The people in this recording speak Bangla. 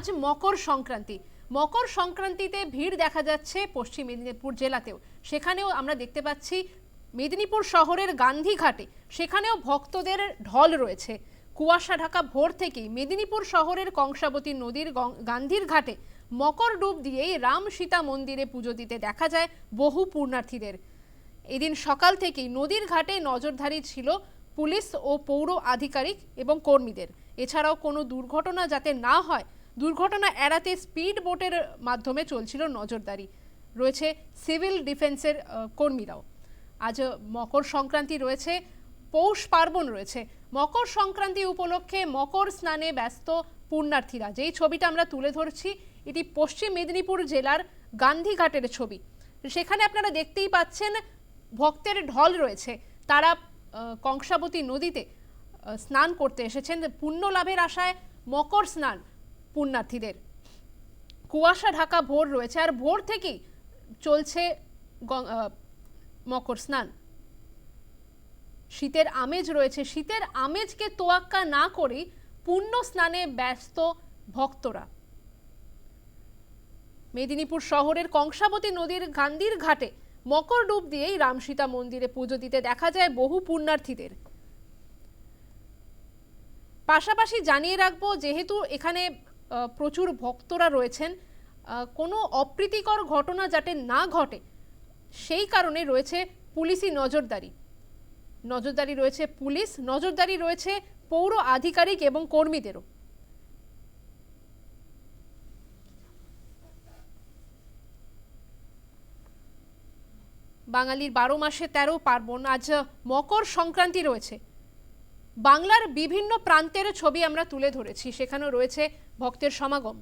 আজ মকর সংক্রান্তি। মকর সংক্রান্তিতে ভিড় দেখা যাচ্ছে পশ্চিম মেদিনীপুর জেলাতেও। সেখানেও আমরা দেখতে পাচ্ছি মেদিনীপুর শহরের গান্ধীঘাটে। সেখানেও ভক্তদের ঢল রয়েছে। কুয়াশা ঢাকা ভোর থেকেই মেদিনীপুর শহরের কংসাবতী নদীর গান্ধীর ঘাটে মকর ডুব দিয়েই রাম সীতা মন্দিরে পুজো দিতে দেখা যায় বহু পূর্ণার্থীদের এদিন সকাল থেকেই নদীর ঘাটে নজরধারী ছিল পুলিশ ও পৌর আধিকারিক এবং কর্মীদের। এছাড়াও কোনো দুর্ঘটনা যাতে না হয় দুর্ঘটনা এড়াতে স্পিড বোটের মাধ্যমে চলছিল নজরদারি। রয়েছে সিভিল ডিফেন্সের কর্মীরাও। আজ মকর সংক্রান্তি রয়েছে, পৌষ পার্বণ রয়েছে। মকর সংক্রান্তি উপলক্ষে মকর স্নানে ব্যস্ত পুণ্যার্থীরা। যেই ছবিটা আমরা তুলে ধরছি, এটি পশ্চিম মেদিনীপুর জেলার গান্ধীঘাটের ছবি। সেখানে আপনারা দেখতেই পাচ্ছেন, ভক্তের ঢল রয়েছে। তারা কংসাবতী নদীতে স্নান করতে এসেছেন। পুণ্য লাভের আশায় মকর স্নান পুণ্যার্থীদের। কুয়াশা, ঢাকা ভোর রয়েছে আর ভোর থেকেই চলছে মকর স্নান। শীতের আমেজ রয়েছে। শীতের আমেজকে তোয়াক্কা না করেই পুণ্য স্নানে ব্যস্ত ভক্তরা। মেদিনীপুর শহরের কংসাবতী নদীর গান্ধীর ঘাটে মকর ডুব দিয়েই রামসীতা মন্দিরে পুজো দিতে দেখা যায় বহু পুণ্যার্থীদের। পাশাপাশি জানিয়ে রাখব, যেহেতু এখানে প্রচুর ভক্তরা রয়েছেন। কোনো অপ্রীতিকর ঘটনা যাতে না ঘটে, সেই কারণে রয়েছে পুলিশি নজরদারি। নজরদারি রয়েছে পুলিশ, নজরদারি রয়েছে পৌর আধিকারিক এবং কর্মীদেরও। বাঙালির বারো মাসে তেরো পার্বণ, আজ মকর সংক্রান্তি রয়েছে। বাংলার বিভিন্ন প্রান্তের ছবি আমরা তুলে ধরেছি। সেখানেও রয়েছে ভক্তের সমাগম।